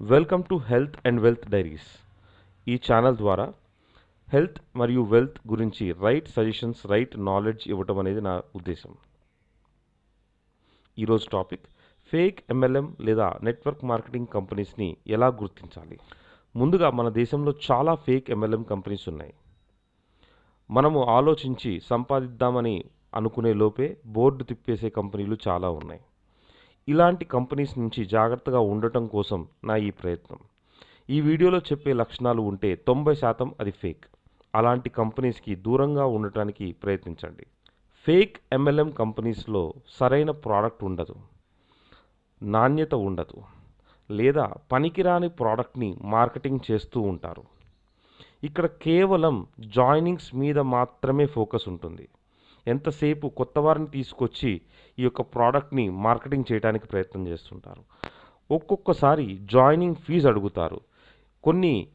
Welcome to health and wealth diaries. ఈ channel ద్వారా health మరియు వెల్త్ గురించి రైట్ సజెషన్స్ రైట్ నాలెడ్జ్ ఇవ్వటం అనేది నా ఉద్దేశం. ఈరోజు టాపిక్ ఫేక్ ఎంఎల్ఎం లేదా నెట్వర్క్ మార్కెటింగ్ కంపెనీస్ని ఎలా గుర్తించాలి? ముందుగా మన దేశంలో చాలా ఫేక్ ఎంఎల్ఎం కంపెనీస్ ఉన్నాయి. మనము ఆలోచించి సంపాదిద్దామని అనుకునే లోపే బోర్డు తిప్పేసే కంపెనీలు చాలా ఉన్నాయి. ఇలాంటి కంపెనీస్ నుంచి జాగ్రత్తగా ఉండటం కోసం నా ఈ ప్రయత్నం. ఈ వీడియోలో చెప్పే లక్షణాలు ఉంటే తొంభై శాతం అది ఫేక్. అలాంటి కంపెనీస్కి దూరంగా ఉండటానికి ప్రయత్నించండి. ఫేక్ ఎంఎల్ఎం కంపెనీస్లో సరైన ప్రోడక్ట్ ఉండదు. నాణ్యత ఉండదు. లేదా పనికిరాని ప్రోడక్ట్ని మార్కెటింగ్ చేస్తూ ఉంటారు. ఇక్కడ కేవలం జాయినింగ్స్ మీద మాత్రమే ఫోకస్ ఉంటుంది. ఎంతసేపు కొత్త వారిని తీసుకొచ్చి ఈ యొక్క ప్రోడక్ట్ని మార్కెటింగ్ చేయడానికి ప్రయత్నం చేస్తుంటారు. ఒక్కొక్కసారి జాయినింగ్ ఫీజు అడుగుతారు. కొన్ని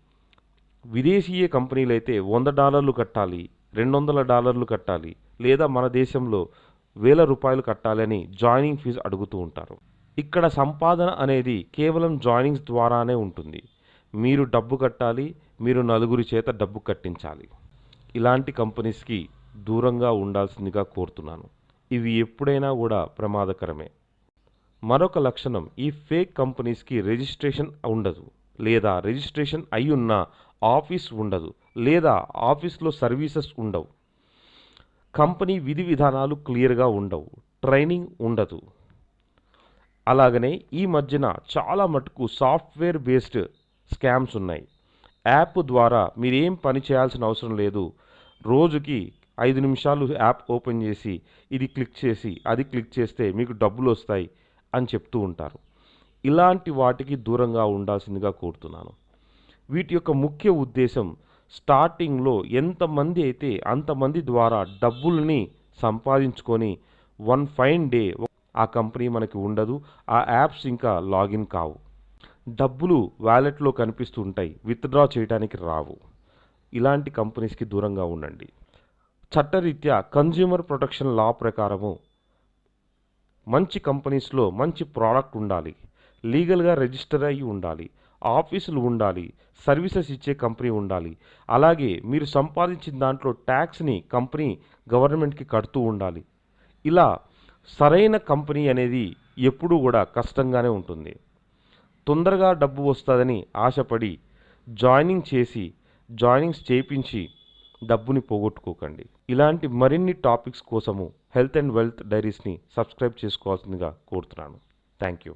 విదేశీయ కంపెనీలు అయితే వంద డాలర్లు కట్టాలి రెండు వందల డాలర్లు కట్టాలి లేదా మన దేశంలో వేల రూపాయలు కట్టాలని జాయినింగ్ ఫీజు అడుగుతూ ఉంటారు. ఇక్కడ సంపాదన అనేది కేవలం జాయినింగ్స్ ద్వారానే ఉంటుంది. మీరు డబ్బు కట్టాలి మీరు నలుగురి చేత డబ్బు కట్టించాలి. ఇలాంటి కంపెనీస్కి దూరంగా ఉండాల్సిందిగా కోరుతున్నాను. ఇవి ఎప్పుడైనా కూడా ప్రమాదకరమే. మరొక లక్షణం ఈ ఫేక్ కంపెనీస్కి రిజిస్ట్రేషన్ ఉండదు లేదా రిజిస్ట్రేషన్ అయి ఉన్న ఆఫీస్ ఉండదు లేదా ఆఫీస్లో సర్వీసెస్ ఉండవు. కంపెనీ విధి విధానాలు క్లియర్గా ఉండవు ట్రైనింగ్ ఉండదు. అలాగనే ఈ మధ్యన చాలా మటుకు సాఫ్ట్వేర్ బేస్డ్ స్కామ్స్ ఉన్నాయి. యాప్ ద్వారా మీరేం పని చేయాల్సిన అవసరం లేదు రోజుకి ఐదు నిమిషాలు యాప్ ఓపెన్ చేసి ఇది క్లిక్ చేసి అది క్లిక్ చేస్తే మీకు డబ్బులు వస్తాయి అని చెప్తూ ఉంటారు. ఇలాంటి వాటికి దూరంగా ఉండాల్సిందిగా కోరుతున్నాను. వీటి యొక్క ముఖ్య ఉద్దేశం స్టార్టింగ్లో ఎంతమంది అయితే అంతమంది ద్వారా డబ్బుల్ని సంపాదించుకొని వన్ ఫైన్ డే ఆ కంపెనీ మనకి ఉండదు ఆ యాప్స్ ఇంకా లాగిన్ కావు. డబ్బులు వ్యాలెట్లో కనిపిస్తుంటాయి విత్డ్రా చేయడానికి రావు. ఇలాంటి కంపెనీస్కి దూరంగా ఉండండి. చట్టరీత్యా కన్జ్యూమర్ ప్రొటెక్షన్ లా ప్రకారము మంచి కంపెనీస్లో మంచి ప్రోడక్ట్ ఉండాలి. లీగల్గా రిజిస్టర్ అయ్యి ఉండాలి. ఆఫీసులు ఉండాలి. సర్వీసెస్ ఇచ్చే కంపెనీ ఉండాలి. అలాగే మీరు సంపాదించిన దాంట్లో ట్యాక్స్ని కంపెనీ గవర్నమెంట్కి కడుతూ ఉండాలి. ఇలా సరైన కంపెనీ అనేది ఎప్పుడూ కూడా కష్టంగానే ఉంటుంది. తొందరగా డబ్బు వస్తుందని ఆశపడి జాయినింగ్ చేసి జాయినింగ్స్ చేయించి డబ్బుని పోగొట్టుకోకండి. ఇలాంటి మరిన్ని టాపిక్స్ కోసము హెల్త్ అండ్ వెల్త్ డైరీస్ని సబ్స్క్రైబ్ చేసుకోవాల్సిందిగా కోరుతున్నాను. Thank you